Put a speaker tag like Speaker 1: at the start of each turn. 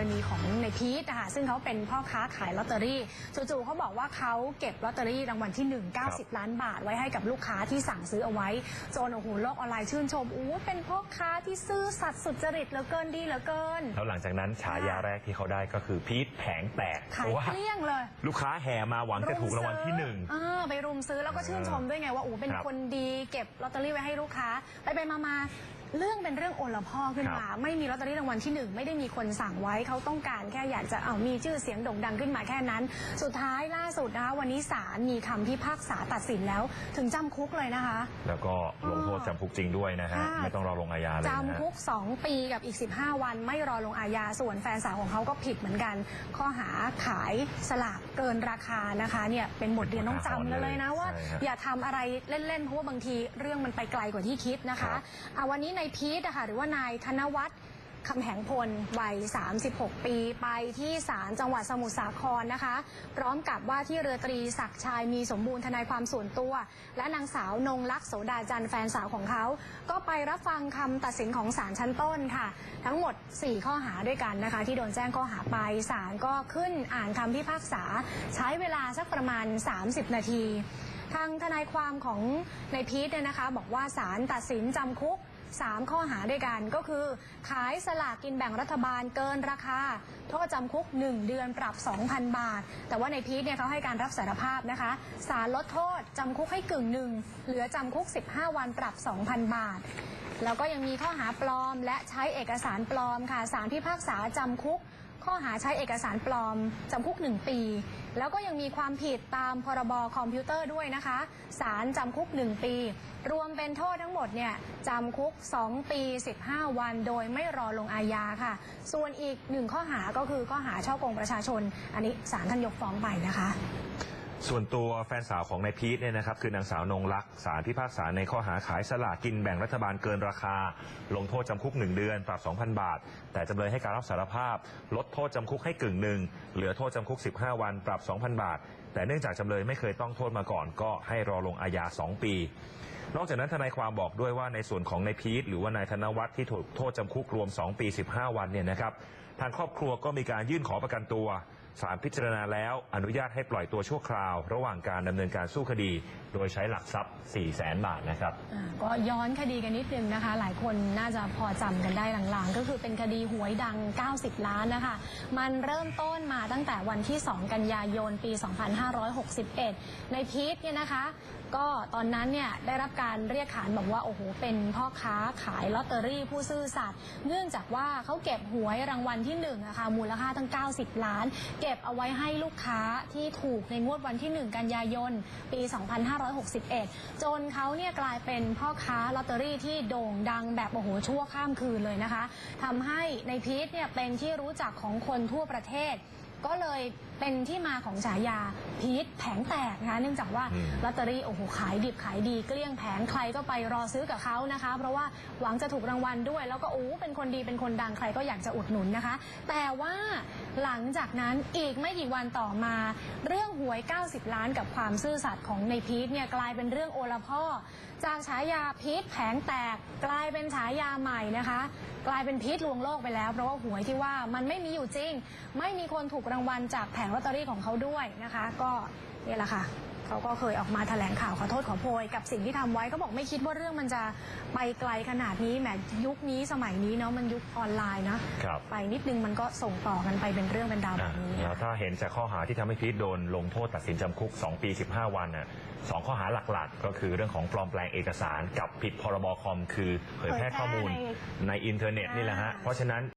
Speaker 1: รณีของในพีทนะคะซึ่งเขาเป็นพ่อค้าขายลอตเตอรี่จู่ๆเขาบอกว่าเขาเก็บลอตเตอรี่รางวัลที่ 1 90 ล้านบาท ไว้ให้กับลูกค้าที่สั่งซื้อเอาไว้จนโอ้โหโลกออนไลน์ชื่นชมอู้เป็นพ่อค้าที่ซื่อสัตย์สุจริตเหลือเกินดีเหลือเกิน
Speaker 2: แล้วหลังจากนั้นฉายาแรกที่เขาได้ก็คือพีทแผงแตก
Speaker 1: ขาย
Speaker 2: เพราะว่า
Speaker 1: เกลี้ยงเลย
Speaker 2: ลูกค้าแห่มาหวังจะถูกรางวัลที่หนึ่ง
Speaker 1: เออไปรุมซื้อแล้วก็ชื่นชมด้วยไงว่าโอ้เป็น
Speaker 2: ครับ
Speaker 1: คนดีเก็บลอตเตอรี่ไว้ให้ลูกค้าไปไปมามา เรื่องเป็นเรื่องโอละพ่อขึ้นมา
Speaker 2: ครับ
Speaker 1: ไม่มีลอตเตอรี่รางวัลที่หนึ่งไม่ได้มีคนสั่งไว้เขาต้องการแค่อยากจะเอามีชื่อเสียงโด่งดังขึ้นมาแค่นั้น สุดท้ายล่าสุดนะคะวันนี้ศาลมีคำพิพากษาตัดสินแล้ว ถึงจำคุกเลยนะคะ
Speaker 2: แล้วก็ลงโทษจำคุกจริงด้วยนะฮะ
Speaker 1: ค่ะ
Speaker 2: ไม่ต้องรอลงอาญาเลยนะฮะ
Speaker 1: จำคุก 2 ปีกับอีก 15 วัน ไม่รอลงอาญาส่วนแฟนสาวของเขาก็ผิดเหมือนกัน ข้อหาขายสลากเกินราคานะคะเนี่ยเป็นบทเรียนต้องจำกันเลยนะว่า
Speaker 2: ใช่ฮะ
Speaker 1: อย่าทำอะไรเล่นๆเพราะว่าบางทีเรื่องมันไปไกลกว่าที่คิดนะ
Speaker 2: ครั
Speaker 1: คะ
Speaker 2: บ
Speaker 1: อะวันนี้นายพีทนะคะหรือว่านายธนวัฒน์คำแหงพลวัย 36 ปีไปที่ศาลจังหวัดสมุทรสาครนะคะ พร้อมกับว่าที่เรือตรีศักดิ์ชายมีสมบูรณ์ทนายความส่วนตัว และนางสาวนงลักษณ์โสดาจันแฟนสาวของเขา ก็ไปรับฟังคำตัดสินของศาลชั้นต้นค่ะ ทั้งหมด 4 ข้อหาด้วยกันนะคะ ที่โดนแจ้งข้อหาไปศาลก็ขึ้นอ่านคำพิพากษา ใช้เวลาสักประมาณ 30 นาที ทางทนายความของนายพีทเนี่ยนะคะ บอกว่าศาลตัดสินจำคุก 3 ข้อหาด้วยกันก็คือ ขายสลากกินแบ่งรัฐบาลเกินราคา โทษจำคุก 1 เดือนปรับ 2,000 บาท แต่ว่าในพีทเนี่ยเขาให้การรับสารภาพนะคะศาลลดโทษจำคุกให้กึ่งหนึ่งเหลือจำคุก 15 วันปรับ 2,000 บาท แล้วก็ยังมีข้อหาปลอมและใช้เอกสารปลอมค่ะสารพิพากษาจำคุก ข้อหาใช้เอกสารปลอมจำคุก 1 ปี แล้วก็ยังมีความผิดตามพรบคอมพิวเตอร์ด้วยนะคะศาลจำคุก 1 ปี รวมเป็นโทษทั้งหมดเนี่ยจำคุก 2 ปี 15 วัน โดยไม่รอลงอาญาค่ะ ส่วนอีกหนึ่งข้อหาก็คือข้อหาช่อกงประชาชน อันนี้ศาลท่านยกฟ้องไปนะคะ
Speaker 2: ส่วนตัวแฟนสาวของนายพีทเนี่ยนะครับคือนางสาวนงลักษณ์สารพิพากษาในข้อหาขายสลากกินแบ่งรัฐบาลเกินราคา ลงโทษจำคุก 1 เดือน ปรับ 2,000 บาท แต่จำเลยให้การรับสารภาพ ลดโทษจำคุกให้กึ่งหนึ่งเหลือโทษจำคุก 15 วัน ปรับ 2,000 บาท แต่เนื่องจากจำเลยไม่เคยต้องโทษมาก่อน ก็ให้รอลงอาญา 2 ปี นอกจากนั้นทนายความบอกด้วยว่าในส่วนของนายพีทหรือว่านายธนวัฒน์ที่ถูกโทษจำคุกรวม 2 ปี 15 วันเนี่ยนะครับทางครอบครัวก็มีการยื่นขอประกันตัวศาลพิจารณาแล้วอนุญาตให้ปล่อยตัวชั่วคราว ระหว่างการดำเนินการสู้คดี โดยใช้หลักทรัพย์ 4 0 0แสนบาทนะครับ
Speaker 1: อ่าก็ย้อนคดีกันนิดนึงนะคะ หลายคนน่าจะพอจำกันได้หลังๆ ก็คือเป็นคดีหวยดัง 90 ล้านนะคะ มันเริ่มต้นมาตั้งแต่วันที่ 2 กันยายน ปี 2561 ในพีทเนี่ยนะคะ ก็ตอนนั้นเนี่ยได้รับการเรียกขานบอกว่าโอ้โหเป็นพ่อค้าขายลอตเตอรี่ผู้ซื่อสัตย์เนื่องจากว่าเขาเก็บหวยรางวัลที่1นึ่ะคะมูลค่าตั้ง 90 ล้าน เก็บเอาไว้ให้ลูกค้าที่ถูกในงวดวันที่ 1 กันยายน ปี 2561 จนเขาเนี่ยกลายเป็นพ่อค้าลอตเตอรี่ที่โด่งดังแบบโอ้โหชั่วข้ามคืนเลยนะคะทำให้ในพีทเนี่ยเป็นที่รู้จักของคนทั่วประเทศ ก็เลย เป็นที่มาของฉายาพีทแผงแตกนะคะเนื่องจากว่า
Speaker 2: อืม
Speaker 1: ลอตเตอรี่โอ้โหขายดิบขายดีเกลี้ยงแผงใครก็ไปรอซื้อกับเขานะคะ เพราะว่าหวังจะถูกรางวัลด้วย แล้วก็โอ้เป็นคนดีเป็นคนดังใครก็อยากจะอุดหนุนนะคะ แต่ว่าหลังจากนั้นอีกไม่กี่วันต่อมา เรื่องหวย 90 ล้านกับความซื่อสัตย์ของในพีทเนี่ยกลายเป็นเรื่องโอละพ่อ จากฉายาพีทแผงแตกกลายเป็นฉายาใหม่นะคะ กลายเป็นพีทลวงโลกไปแล้ว เพราะว่าหวยที่ว่ามันไม่มีอยู่จริง ไม่มีคนถูกรางวัลจากแผงลอตเตอรี่ของเขาด้วยนะคะ ก็เนี่ยแหละค่ะเขาก็เคยออกมาแถลงข่าวขอโทษขอโพยกับสิ่งที่ทำไว้ก็บอกไม่คิดว่าเรื่องมันจะไปไกลขนาดนี้แหมยุคนี้สมัยนี้เนาะมันยุคออนไลน์นะครับไปนิดนึงมันก็ส่งต่อกันไปเป็นเรื่องเป็นราวแบบนี้
Speaker 2: แล้วถ้าเห็นจากข้อหาที่ทำให้พีทโดนลงโทษตัดสินจำคุก 2 ปี 15 วันน่ะสองข้อหาหลักๆ ก็คือเรื่องของปลอมแปลงเอกสารกับผิดพรบคอมคือเผยแพร่ข้อมูล
Speaker 1: เผยแพร่ใน
Speaker 2: ในอินเทอร์เน็ตนี่แหละฮะ
Speaker 1: อ่า
Speaker 2: เพราะฉะนั้น